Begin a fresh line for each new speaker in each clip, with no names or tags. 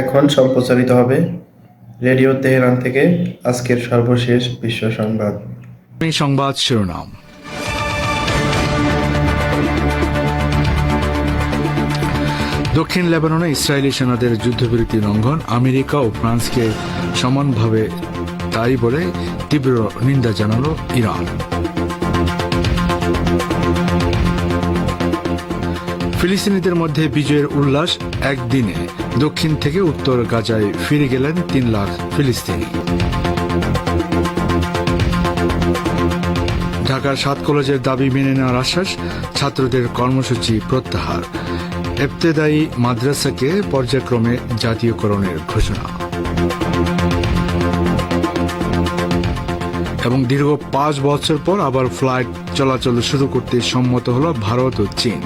এখন সম্প্রচারিত হবে রেডিও তেহরান থেকে আজকের সর্বশেষ বিশ্ব সংবাদ
সংবাদ শিরোনাম দক্ষিণ লেবাননে ইসরায়েলি সেনাদের যুদ্ধবিরতি লঙ্ঘন আমেরিকা ও ফ্রান্সকে সমানভাবে তাই বলে তীব্র নিন্দা জানালো ইরান ফিলিস্তিনিদের মধ্যে বিজয়ের উল্লাস একদিনে দক্ষিণ থেকে উত্তর গাজায় ফিরে গেলেন তিন লাখ ফিলিস্তিনি ঢাকার সাত কলেজের দাবি মেনে নেওয়ার আশ্বাস ছাত্রদের কর্মসূচি প্রত্যাহার এফতেদায়ী মাদ্রাসাকে পর্যায়ক্রমে জাতীয়করণের ঘোষণা এবং দীর্ঘ পাঁচ বছর পর আবার ফ্লাইট চলাচল শুরু করতে সম্মত হল ভারত ও চীন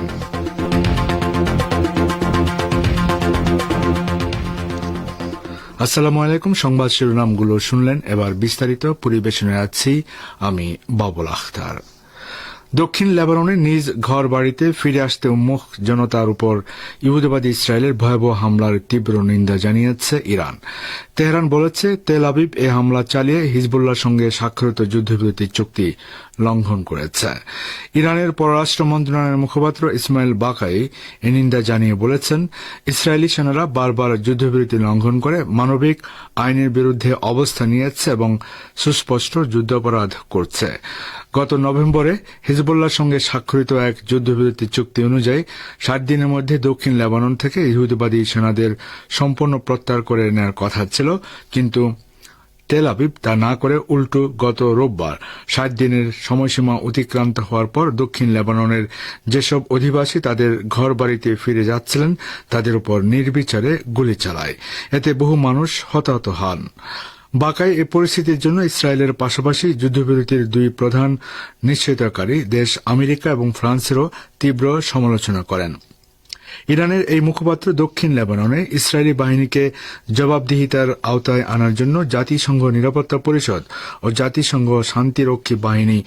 আসসালামু আলাইকুম সংবাদ শিরোনামগুলো শুনলেন এবার বিস্তারিত পরিবেশনে আছি আমি বাবুল আখতার দক্ষিণ লেবাননে নিজ ঘর বাড়িতে ফিরে আসতে উন্মুখ জনতার উপর ইহুদিবাদী ইসরায়েলের ভয়াবহ হামলার তীব্র নিন্দা জানিয়েছে ইরান তেহরান বলেছে তেল আবিব এ হামলা চালিয়ে হিজবুল্লার সঙ্গে স্বাক্ষরিত যুদ্ধবিরতির চুক্তি লঙ্ঘন করেছে ইরানের পররাষ্ট্র মন্ত্রণালয়ের মুখপাত্র ইসমাইল বাকাই এনিন্দা জানিয়ে বলেছেন ইসরায়েলি সেনারা বারবার যুদ্ধবিরতি লঙ্ঘন করে মানবিক আইনের বিরুদ্ধে অবস্থা নিয়েছে এবং সুস্পষ্ট যুদ্ধাপরাধ করছে গত নভেম্বরে হিজবুল্লার সঙ্গে স্বাক্ষরিত এক যুদ্ধবিরতি চুক্তি অনুযায়ী ষাট দিনের মধ্যে দক্ষিণ লেবানন থেকে ইহুদবাদী সেনাদের সম্পূর্ণ প্রত্যাহার করে নেওয়ার কথা ছিল কিন্তু তেল আবিব তা না করে উল্টো গত রোববার ষাট দিনের সময়সীমা অতিক্রান্ত হওয়ার পর দক্ষিণ লেবাননের যেসব অধিবাসী তাদের ঘর বাড়িতে ফিরে যাচ্ছিলেন তাদের উপর নির্বিচারে গুলি চালায় এতে বহু মানুষ হতাহত হন বাকায় এ পরিস্থিতির জন্য ইসরায়েলের পাশাপাশি যুদ্ধবিরতির দুই প্রধান নিশ্চয়তাকারী দেশ আমেরিকা এবং ফ্রান্সেরও তীব্র সমালোচনা করেন ইরানের এই মুখপাত্র দক্ষিণ লেবাননে ইসরায়েলি বাহিনীকে জবাবদিহিতার আওতায় আনার জন্য জাতিসংঘ নিরাপত্তা পরিষদ ও জাতিসংঘ শান্তিরক্ষী বাহিনী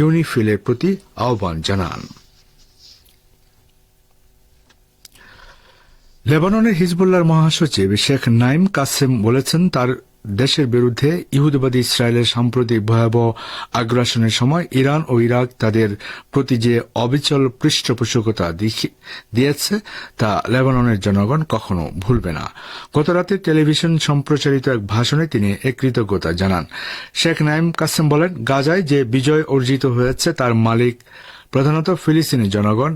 ইউনিফিলের প্রতি আহ্বান জানান লেবাননের হিজবুল্লার মহাসচিব শেখ নাইম কাসেম বলেছেন তার দেশের বিরুদ্ধে ইহুদবাদী ইসরায়েলের সাম্প্রতিক ভয়াবহ আগ্রাসনের সময় ইরান ও ইরাক তাদের প্রতি যে অবিচল পৃষ্ঠপোষকতা দিয়েছে তা লেবাননের জনগণ কখনো ভুলবে না গতরাতে টেলিভিশন সম্প্রচারিত এক ভাষণে তিনি এক কৃতজ্ঞতা জানান শেখ নাইম কাসেম বলেন গাজায় যে বিজয় অর্জিত হয়েছে তার মালিক প্রধানত ফিলিস্তিনি জনগণ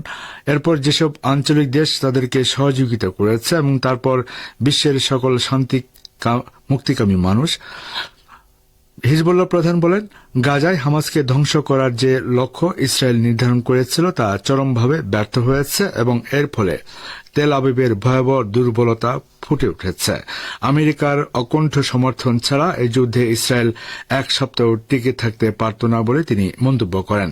এরপর যেসব আঞ্চলিক দেশ তাদেরকে সহযোগিতা করেছে এবং তারপর বিশ্বের সকল শান্তি মুক্তিকামী মানুষ হিজবুল্লাহ প্রধান বলেন গাজায় হামাসকে ধ্বংস করার যে লক্ষ্য ইসরায়েল নির্ধারণ করেছিল তা চরমভাবে ব্যর্থ হয়েছে এবং এর ফলে তেল আবিবের ভয়াবহ দুর্বলতা ফুটে উঠেছে আমেরিকার অকণ্ঠ সমর্থন ছাড়া এই যুদ্ধে ইসরায়েল এক সপ্তাহ টিকে থাকতে পারত না বলে তিনি মন্তব্য করেন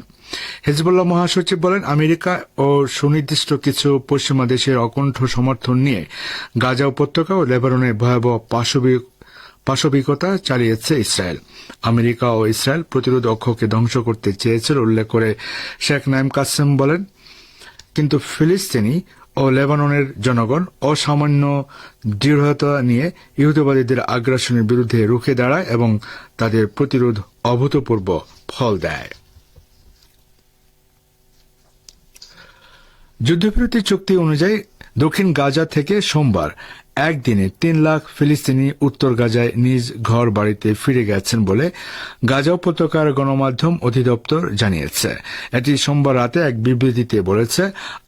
হিজবুল্লাহ মহাসচিব বলেন আমেরিকা ও সুনির্দিষ্ট কিছু পশ্চিমা দেশের অকণ্ঠ সমর্থন নিয়ে গাজা উপত্যকা ও লেবারনের ভয়াবহ পাশবিক পাশবিকতা চালিয়েছে ইসরায়েল আমেরিকা ও ইসরায়েল প্রতিরোধ অক্ষকে ধ্বংস করতে চেয়েছিল উল্লেখ করে শেখ নাইম কাসেম বলেন কিন্তু ফিলিস্তিনি ও লেবাননের জনগণ অসামান্য দৃঢ়তা নিয়ে ইহুদবাদীদের আগ্রাসনের বিরুদ্ধে রুখে দাঁড়ায় এবং তাদের প্রতিরোধ অভূতপূর্ব ফল দেয় যুদ্ধবিরতি চুক্তি অনুযায়ী দক্ষিণ গাজা থেকে সোমবার একদিনে তিন লাখ ফিলিস্তিনি উত্তর গাজায় নিজ ঘর বাড়িতে ফিরে গেছেন বলে গাজা উপত্যকার গণমাধ্যম অধিদপ্তর জানিয়েছে এটি সোমবার রাতে এক বিবৃতিতে বলেছে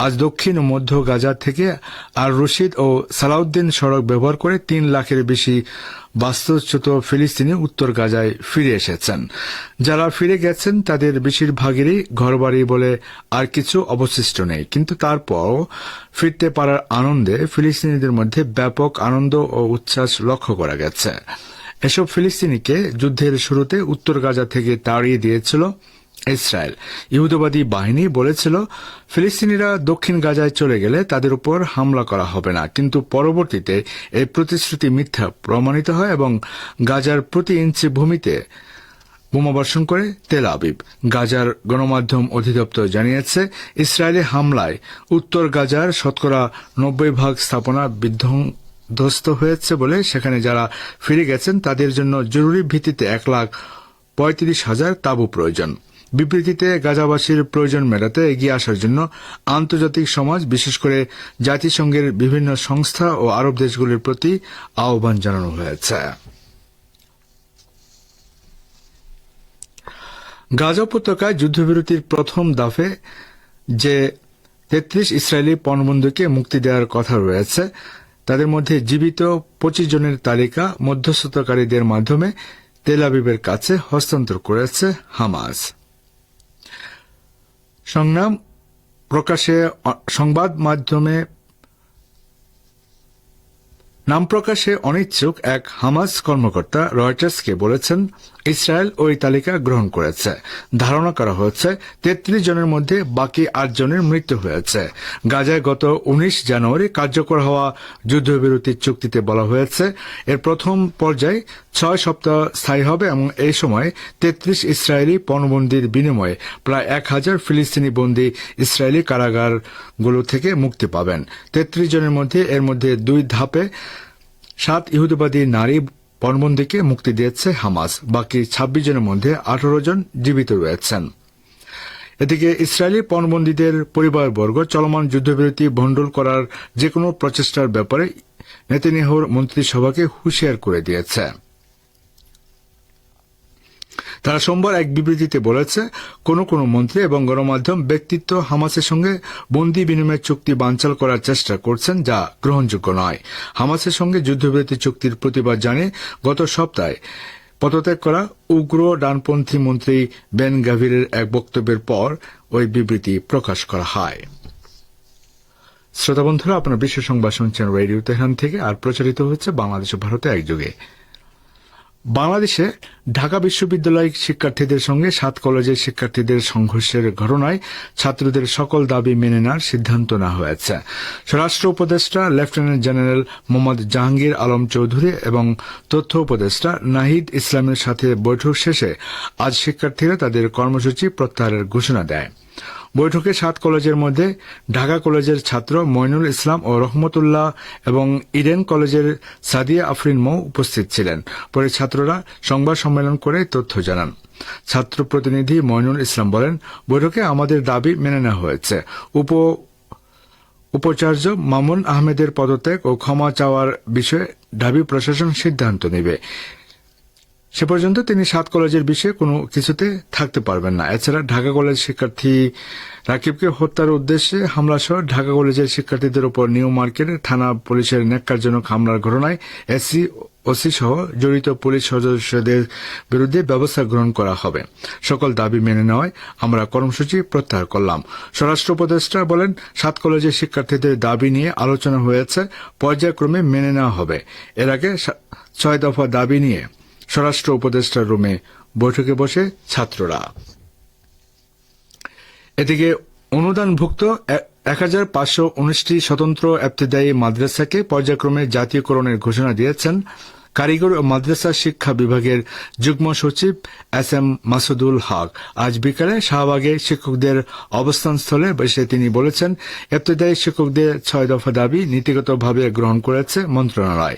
আজ দক্ষিণ ও মধ্য গাজা থেকে আর রশিদ ও সালাউদ্দিন সড়ক ব্যবহার করে তিন লাখের বেশি বাস্তুচ্যুত ফিলিস্তিনি উত্তর গাজায় ফিরে এসেছেন যারা ফিরে গেছেন তাদের বেশিরভাগেরই ঘরবাড়ি বলে আর কিছু অবশিষ্ট নেই কিন্তু তারপর ফিরতে পারার আনন্দে ফিলিস্তিনিদের মধ্যে ব্যাপক আনন্দ ও উচ্ছ্বাস লক্ষ্য করা গেছে এসব ফিলিস্তিনিকে যুদ্ধের শুরুতে উত্তর গাজা থেকে তাড়িয়ে দিয়েছিল ইসরায়েল ইহুদবাদী বাহিনী বলেছিল ফিলিস্তিনিরা দক্ষিণ গাজায় চলে গেলে তাদের উপর হামলা করা হবে না কিন্তু পরবর্তীতে এই প্রতিশ্রুতি মিথ্যা প্রমাণিত হয় এবং গাজার প্রতি ইঞ্চি ভূমিতে বোমাবর্ষণ করে তেল আবিব গাজার গণমাধ্যম অধিদপ্তর জানিয়েছে ইসরায়েলি হামলায় উত্তর গাজার শতকরা নব্বই ভাগ স্থাপনা বিধ্বংস হয়েছে বলে সেখানে যারা ফিরে গেছেন তাদের জন্য জরুরি ভিত্তিতে এক লাখ পঁয়ত্রিশ হাজার তাঁবু প্রয়োজন বিবৃতিতে গাজাবাসীর প্রয়োজন মেটাতে এগিয়ে আসার জন্য আন্তর্জাতিক সমাজ বিশেষ করে জাতিসংঘের বিভিন্ন সংস্থা ও আরব দেশগুলির প্রতি আহ্বান জানানো হয়েছে গাজা উপত্যকায় যুদ্ধবিরতির প্রথম দাফে যে তেত্রিশ ইসরায়েলি পণবন্ধুকে মুক্তি দেওয়ার কথা রয়েছে তাদের মধ্যে জীবিত পঁচিশ জনের তালিকা মধ্যস্থতাকারীদের মাধ্যমে তেলাবিবের কাছে হস্তান্তর করেছে হামাস সংগ্রাম প্রকাশে সংবাদ মাধ্যমে নাম প্রকাশে অনিচ্ছুক এক হামাস কর্মকর্তা রয়টার্সকে বলেছেন ইসরায়েল ওই তালিকা গ্রহণ করেছে ধারণা করা হয়েছে তেত্রিশ জনের মধ্যে বাকি আট জনের মৃত্যু হয়েছে গাজায় গত উনিশ জানুয়ারি কার্যকর হওয়া যুদ্ধবিরতির চুক্তিতে বলা হয়েছে এর প্রথম পর্যায়ে ছয় সপ্তাহ স্থায়ী হবে এবং এই সময় তেত্রিশ ইসরায়েলি পণবন্দির বিনিময়ে প্রায় এক হাজার ফিলিস্তিনি বন্দী ইসরায়েলি কারাগারগুলো থেকে মুক্তি পাবেন তেত্রিশ জনের মধ্যে এর মধ্যে দুই ধাপে সাত ইহুদবাদী নারী পণবন্দিকে মুক্তি দিয়েছে হামাস বাকি ২৬ জনের মধ্যে আঠারো জন জীবিত রয়েছেন এদিকে ইসরায়েলি পণবন্দীদের পরিবারবর্গ চলমান যুদ্ধবিরতি ভণ্ডুল করার যে কোনো প্রচেষ্টার ব্যাপারে নেতিনিহর মন্ত্রিসভাকে হুঁশিয়ার করে দিয়েছে তারা সোমবার এক বিবৃতিতে বলেছে কোনো কোনো মন্ত্রী এবং গণমাধ্যম ব্যক্তিত্ব হামাসের সঙ্গে বন্দি বিনিময় চুক্তি বানচাল করার চেষ্টা করছেন যা গ্রহণযোগ্য নয় হামাসের সঙ্গে যুদ্ধবিরতি চুক্তির প্রতিবাদ জানিয়ে গত সপ্তাহে পদত্যাগ করা উগ্র ডানপন্থী মন্ত্রী বেন গাভিরের এক বক্তব্যের পর ওই বিবৃতি প্রকাশ করা হয় শ্রোতা বন্ধুরা আপনার বিশ্ব সংবাদ শুনছেন রেডিও তেহান থেকে আর প্রচারিত হচ্ছে বাংলাদেশ ও ভারতে একযোগে বাংলাদেশে ঢাকা বিশ্ববিদ্যালয় শিক্ষার্থীদের সঙ্গে সাত কলেজের শিক্ষার্থীদের সংঘর্ষের ঘটনায় ছাত্রদের সকল দাবি মেনে নেওয়ার সিদ্ধান্ত নেওয়া হয়েছে স্বরাষ্ট্র উপদেষ্টা লেফটেন্যান্ট জেনারেল মোহাম্মদ জাহাঙ্গীর আলম চৌধুরী এবং তথ্য উপদেষ্টা নাহিদ ইসলামের সাথে বৈঠক শেষে আজ শিক্ষার্থীরা তাদের কর্মসূচি প্রত্যাহারের ঘোষণা দেয় বৈঠকে সাত কলেজের মধ্যে ঢাকা কলেজের ছাত্র মইনুল ইসলাম ও রহমতুল্লাহ এবং ইডেন কলেজের সাদিয়া আফরিন মৌ উপস্থিত ছিলেন পরে ছাত্ররা সংবাদ সম্মেলন করে তথ্য জানান ছাত্র প্রতিনিধি মইনুল ইসলাম বলেন বৈঠকে আমাদের দাবি মেনে নেওয়া হয়েছে উপ উপাচার্য মামুন আহমেদের পদত্যাগ ও ক্ষমা চাওয়ার বিষয়ে ঢাবি প্রশাসন সিদ্ধান্ত নেবে সে পর্যন্ত তিনি সাত কলেজের বিষয়ে কোনো কিছুতে থাকতে পারবেন না এছাড়া ঢাকা কলেজ শিক্ষার্থী রাকিবকে হত্যার উদ্দেশ্যে হামলাসহ ঢাকা কলেজের শিক্ষার্থীদের উপর নিউ মার্কেট থানা পুলিশের ন্যাক্কারজনক হামলার ঘটনায় এসসি ওসি সহ জড়িত পুলিশ সদস্যদের বিরুদ্ধে ব্যবস্থা গ্রহণ করা হবে সকল দাবি মেনে নেওয়ায় আমরা কর্মসূচি প্রত্যাহার করলাম স্বরাষ্ট্র উপদেষ্টা বলেন সাত কলেজের শিক্ষার্থীদের দাবি নিয়ে আলোচনা হয়েছে পর্যায়ক্রমে মেনে নেওয়া হবে এর আগে ছয় দফা দাবি নিয়ে স্বরাষ্ট্র উপদেষ্টার রুমে বৈঠকে বসে ছাত্ররা এদিকে অনুদানভুক্ত এক হাজার পাঁচশো উনিশটি স্বতন্ত্র এফতেদায়ী মাদ্রাসাকে পর্যায়ক্রমে জাতীয়করণের ঘোষণা দিয়েছেন কারিগর ও মাদ্রাসা শিক্ষা বিভাগের যুগ্ম সচিব এস এম মাসুদুল হক আজ বিকালে শাহবাগে শিক্ষকদের অবস্থানস্থলে বসে তিনি বলেছেন এপ্তদায়ী শিক্ষকদের ছয় দফা দাবি নীতিগতভাবে গ্রহণ করেছে মন্ত্রণালয়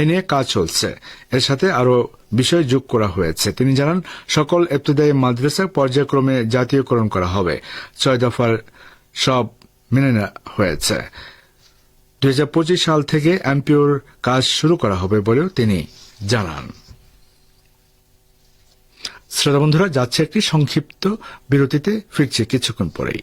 এ নিয়ে কাজ চলছে এর সাথে আরও বিষয় যোগ করা হয়েছে তিনি জানান সকল এপ্তদায়ী মাদ্রাসা পর্যায়ক্রমে জাতীয়করণ করা হবে ছয় দফার সব মেনে নেওয়া হয়েছে দুই সাল থেকে অ্যাম্পিওর কাজ শুরু করা হবে বলেও তিনি জানান শ্রোতা বন্ধুরা যাচ্ছে একটি সংক্ষিপ্ত বিরতিতে ফিরছে কিছুক্ষণ পরেই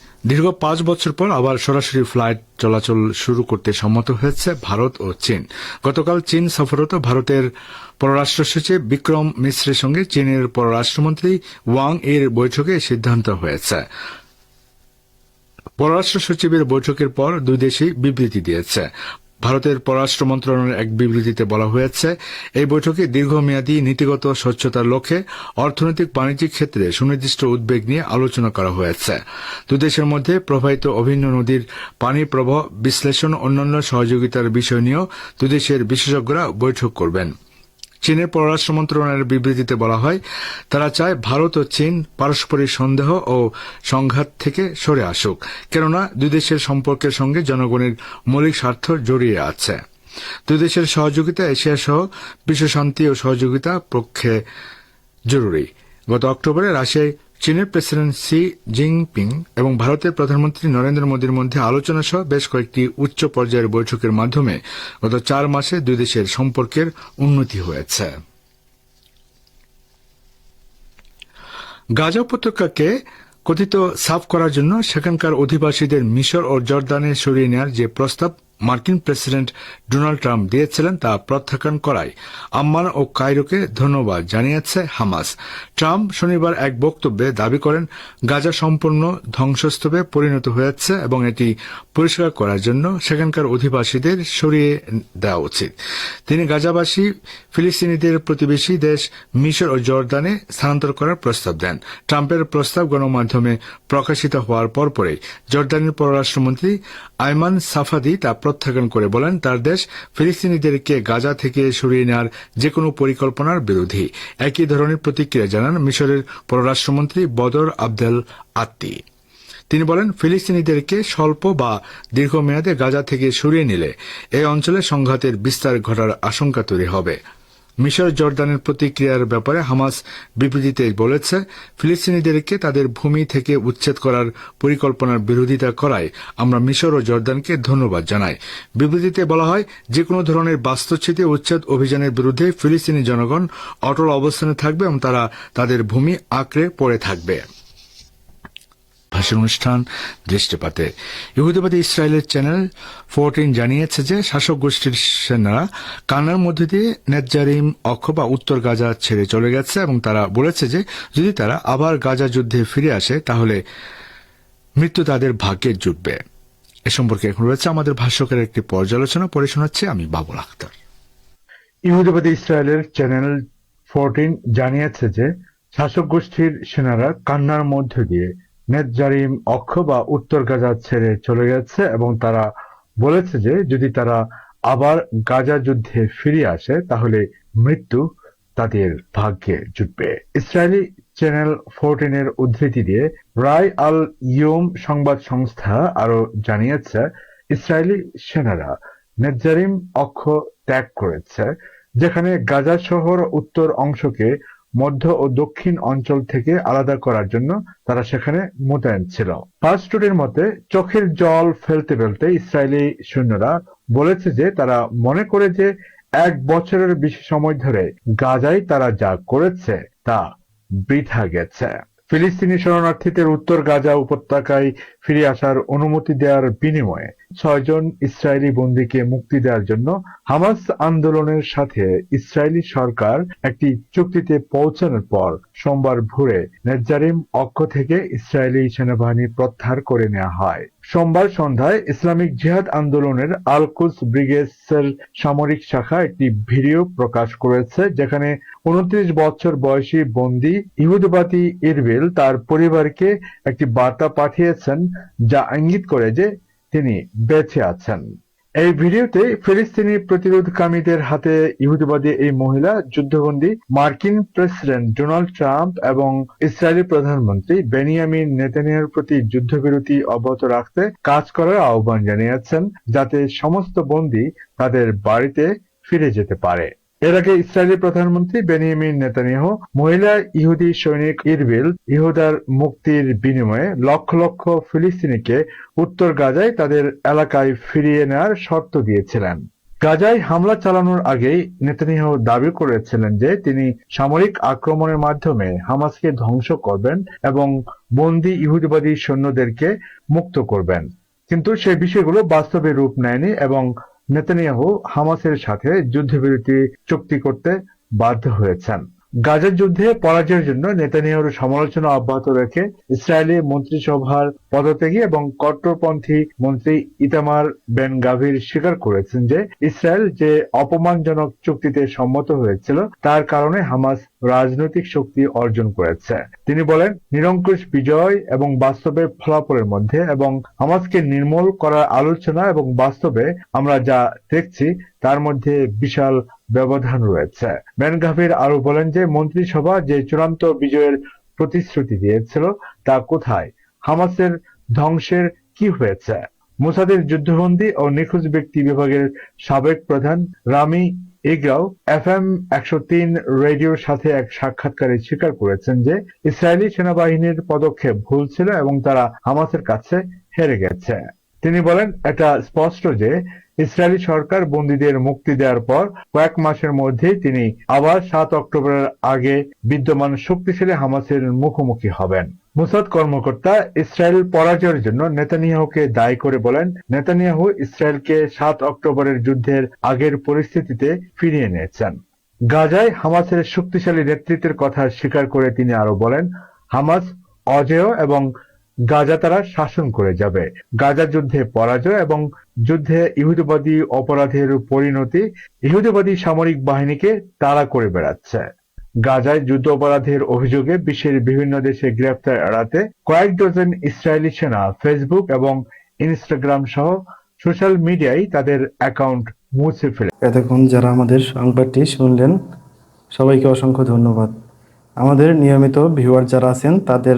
দীর্ঘ পাঁচ বছর পর আবার সরাসরি ফ্লাইট চলাচল শুরু করতে সম্মত হয়েছে ভারত ও চীন গতকাল চীন সফররত ভারতের পররাষ্ট্র সচিব বিক্রম মিশ্রের সঙ্গে চীনের পররাষ্ট্রমন্ত্রী ওয়াং এর বৈঠকে সিদ্ধান্ত হয়েছে পররাষ্ট্র সচিবের বৈঠকের পর দুই দেশই বিবৃতি দিয়েছে ভারতের পররাষ্ট্র মন্ত্রণালয়ের এক বিবৃতিতে বলা হয়েছে এই বৈঠকে দীর্ঘমেয়াদী নীতিগত স্বচ্ছতার লক্ষ্যে অর্থনৈতিক বাণিজ্যিক ক্ষেত্রে সুনির্দিষ্ট উদ্বেগ নিয়ে আলোচনা করা হয়েছে দুদেশের মধ্যে প্রবাহিত অভিন্ন নদীর পানি প্রবাহ বিশ্লেষণ অন্যান্য সহযোগিতার বিষয় নিয়েও দুদেশের বিশেষজ্ঞরা বৈঠক করবেন চীনের পররাষ্ট্র মন্ত্রণালয়ের বিবৃতিতে বলা হয় তারা চায় ভারত ও চীন পারস্পরিক সন্দেহ ও সংঘাত থেকে সরে আসুক কেননা দুই দেশের সম্পর্কের সঙ্গে জনগণের মৌলিক স্বার্থ জড়িয়ে আছে দুই দেশের সহযোগিতা এশিয়া সহ বিশ্ব শান্তি ও সহযোগিতা পক্ষে জরুরি গত অক্টোবরে রাশিয়ায় চীনের প্রেসিডেন্ট সি জিনপিং এবং ভারতের প্রধানমন্ত্রী নরেন্দ্র মোদীর মধ্যে আলোচনা সহ বেশ কয়েকটি উচ্চ পর্যায়ের বৈঠকের মাধ্যমে গত চার মাসে দুই দেশের সম্পর্কের উন্নতি হয়েছে গাজা উপত্যকাকে কথিত সাফ করার জন্য সেখানকার অধিবাসীদের মিশর ও জর্দানে সরিয়ে নেওয়ার যে প্রস্তাব মার্কিন প্রেসিডেন্ট ডোনাল্ড ট্রাম্প দিয়েছিলেন তা প্রত্যাখ্যান করায় আম্মান ও কায়রোকে ধন্যবাদ জানিয়েছে হামাস ট্রাম্প শনিবার এক বক্তব্যে দাবি করেন গাজা সম্পূর্ণ ধ্বংসস্তূপে পরিণত হয়েছে এবং এটি পরিষ্কার করার জন্য সেখানকার অধিবাসীদের সরিয়ে দেওয়া উচিত তিনি গাজাবাসী ফিলিস্তিনিদের প্রতিবেশী দেশ মিশর ও জর্দানে স্থানান্তর করার প্রস্তাব দেন ট্রাম্পের প্রস্তাব গণমাধ্যমে প্রকাশিত হওয়ার পরপরে জর্দানের পররাষ্ট্রমন্ত্রী আয়মান সাফাদি তা প্রত্যাখ্যান করে বলেন তার দেশ ফিলিস্তিনিদেরকে গাজা থেকে সরিয়ে নেওয়ার যে কোনো পরিকল্পনার বিরোধী একই ধরনের প্রতিক্রিয়া জানান মিশরের পররাষ্ট্রমন্ত্রী বদর আব্দেল আত্মি তিনি বলেন ফিলিস্তিনিদেরকে স্বল্প বা দীর্ঘমেয়াদে গাজা থেকে সরিয়ে নিলে এই অঞ্চলে সংঘাতের বিস্তার ঘটার আশঙ্কা তৈরি হবে মিশর জর্দানের প্রতিক্রিয়ার ব্যাপারে হামাস বিবৃতিতে বলেছে ফিলিস্তিনিদেরকে তাদের ভূমি থেকে উচ্ছেদ করার পরিকল্পনার বিরোধিতা করায় আমরা মিশর ও জর্দানকে ধন্যবাদ জানাই বিবৃতিতে বলা হয় যে কোনো ধরনের বাস্তুচ্ছেদে উচ্ছেদ অভিযানের বিরুদ্ধে ফিলিস্তিনি জনগণ অটল অবস্থানে থাকবে এবং তারা তাদের ভূমি আঁকড়ে পড়ে থাকবে ভাষণ অনুষ্ঠান দৃষ্টিপাতে ইহুদিবাদী ইসরায়েলের চ্যানেল ফোরটিন জানিয়েছে যে শাসক গোষ্ঠীর সেনারা কানার মধ্যে দিয়ে নেজারিম অক্ষ বা উত্তর গাজা ছেড়ে চলে গেছে এবং তারা বলেছে যে যদি তারা আবার গাজা যুদ্ধে ফিরে আসে তাহলে মৃত্যু তাদের ভাগ্যে জুটবে এ সম্পর্কে এখন রয়েছে আমাদের ভাষ্যকের একটি পর্যালোচনা পড়ে শোনাচ্ছি আমি বাবুল আক্তার
ইহুদিবাদী ইসরায়েলের চ্যানেল ফোরটিন জানিয়েছে যে শাসক গোষ্ঠীর সেনারা কান্নার মধ্য দিয়ে নেতজারিম অক্ষ বা উত্তর গাজা ছেড়ে চলে গেছে এবং তারা বলেছে যে যদি তারা আবার গাজা যুদ্ধে ফিরে আসে তাহলে মৃত্যু তাদের ভাগ্যে জুটবে ইসরায়েলি চ্যানেল ফোরটিনের উদ্ধৃতি দিয়ে রায় আল ইয়ম সংবাদ সংস্থা আরো জানিয়েছে ইসরায়েলি সেনারা নেজারিম অক্ষ ত্যাগ করেছে যেখানে গাজা শহর উত্তর অংশকে মধ্য ও দক্ষিণ অঞ্চল থেকে আলাদা করার জন্য তারা সেখানে মোতায়েন ছিল ফার্স্টুডের মতে চোখের জল ফেলতে ফেলতে ইসরায়েলি সৈন্যরা বলেছে যে তারা মনে করে যে এক বছরের বেশি সময় ধরে গাজায় তারা যা করেছে তা বৃথা গেছে ফিলিস্তিনি শরণার্থীদের উত্তর গাজা উপত্যকায় ফিরে আসার অনুমতি দেওয়ার বিনিময়ে ছয়জন ইসরায়েলি বন্দীকে মুক্তি দেওয়ার জন্য হামাস আন্দোলনের সাথে ইসরায়েলি সরকার একটি চুক্তিতে পৌঁছানোর পর সোমবার ভোরে নেজারিম অক্ষ থেকে ইসরায়েলি সেনাবাহিনী প্রত্যাহার করে নেওয়া হয় সোমবার সন্ধ্যায় ইসলামিক জিহাদ আন্দোলনের আলকুস ব্রিগেসের সামরিক শাখা একটি ভিডিও প্রকাশ করেছে যেখানে উনত্রিশ বছর বয়সী বন্দী ইহুদবাদী ইরবিল তার পরিবারকে একটি বার্তা পাঠিয়েছেন যা ইঙ্গিত করে যে তিনি বেঁচে আছেন এই ভিডিওতে ফিলিস্তিনি প্রতিরোধকামীদের হাতে ইহুদিবাদী এই মহিলা যুদ্ধবন্দী মার্কিন প্রেসিডেন্ট ডোনাল্ড ট্রাম্প এবং ইসরায়েলি প্রধানমন্ত্রী বেনিয়ামিন নেতানিয়ার প্রতি যুদ্ধবিরতি অব্যাহত রাখতে কাজ করার আহ্বান জানিয়েছেন যাতে সমস্ত বন্দী তাদের বাড়িতে ফিরে যেতে পারে এর আগে ইসরায়েলের প্রধানমন্ত্রী বেনিয়ামিন নেতানিয়াহ মহিলা ইহুদি সৈনিক ইরবিল ইহুদার মুক্তির বিনিময়ে লক্ষ লক্ষ ফিলিস্তিনিকে উত্তর গাজায় তাদের এলাকায় ফিরিয়ে নেওয়ার শর্ত দিয়েছিলেন গাজায় হামলা চালানোর আগেই নেতানিয়াহ দাবি করেছিলেন যে তিনি সামরিক আক্রমণের মাধ্যমে হামাসকে ধ্বংস করবেন এবং বন্দি ইহুদিবাদী সৈন্যদেরকে মুক্ত করবেন কিন্তু সে বিষয়গুলো বাস্তবে রূপ নেয়নি এবং নেতানিয়াহু হামাসের সাথে যুদ্ধবিরতি চুক্তি করতে বাধ্য হয়েছেন গাজার যুদ্ধে পরাজয়ের জন্য নেতানিয়াহুর সমালোচনা অব্যাহত রেখে ইসরায়েলি মন্ত্রিসভার পদত্যাগী এবং কট্টরপন্থী মন্ত্রী ইতামার বেন গাভির স্বীকার করেছেন যে ইসরায়েল যে অপমানজনক চুক্তিতে সম্মত হয়েছিল তার কারণে হামাস রাজনৈতিক শক্তি অর্জন করেছে তিনি বলেন নিরঙ্কুশ বিজয় এবং বাস্তবে ফলাফলের মধ্যে এবং হামাসকে নির্মূল করার আলোচনা এবং বাস্তবে আমরা যা দেখছি তার মধ্যে বিশাল ব্যবধান রয়েছে বেনগাভির আরো বলেন যে মন্ত্রিসভা যে চূড়ান্ত বিজয়ের প্রতিশ্রুতি দিয়েছিল তা কোথায় হামাসের ধ্বংসের কি হয়েছে মোসাদের যুদ্ধবন্দী ও নিখোঁজ ব্যক্তি বিভাগের সাবেক প্রধান রামি ইগ্রাও এফ এম একশো তিন রেডিওর সাথে এক সাক্ষাৎকারে স্বীকার করেছেন যে ইসরায়েলি সেনাবাহিনীর পদক্ষেপ ভুল ছিল এবং তারা হামাসের কাছে হেরে গেছে তিনি বলেন এটা স্পষ্ট যে ইসরায়েলি সরকার বন্দীদের মুক্তি দেওয়ার পর কয়েক মাসের মধ্যে তিনি আবার সাত অক্টোবরের আগে বিদ্যমান শক্তিশালী হামাসের মুখোমুখি হবেন মুসাদ কর্মকর্তা ইসরায়েল পরাজয়ের জন্য নেতানিয়াহুকে দায়ী করে বলেন নেতানিয়াহু ইসরায়েলকে সাত অক্টোবরের যুদ্ধের আগের পরিস্থিতিতে ফিরিয়ে নিয়েছেন গাজায় হামাসের শক্তিশালী নেতৃত্বের কথা স্বীকার করে তিনি আরো বলেন হামাস অজেয় এবং গাজা তারা শাসন করে যাবে গাজা যুদ্ধে পরাজয় এবং যুদ্ধে ইহুদিবাদী অপরাধের পরিণতি ইহুদিবাদী সামরিক বাহিনীকে তাড়া করে বেড়াচ্ছে গাজায় যুদ্ধ অপরাধের অভিযোগে বিশ্বের বিভিন্ন দেশে গ্রেপ্তার এড়াতে কয়েক ডজন ইসরায়েলি সেনা ফেসবুক এবং ইনস্টাগ্রাম সহ সোশ্যাল মিডিয়ায় তাদের অ্যাকাউন্ট মুছে ফেলে
এতক্ষণ যারা আমাদের সংবাদটি শুনলেন সবাইকে অসংখ্য ধন্যবাদ আমাদের নিয়মিত ভিউয়ার যারা আছেন তাদের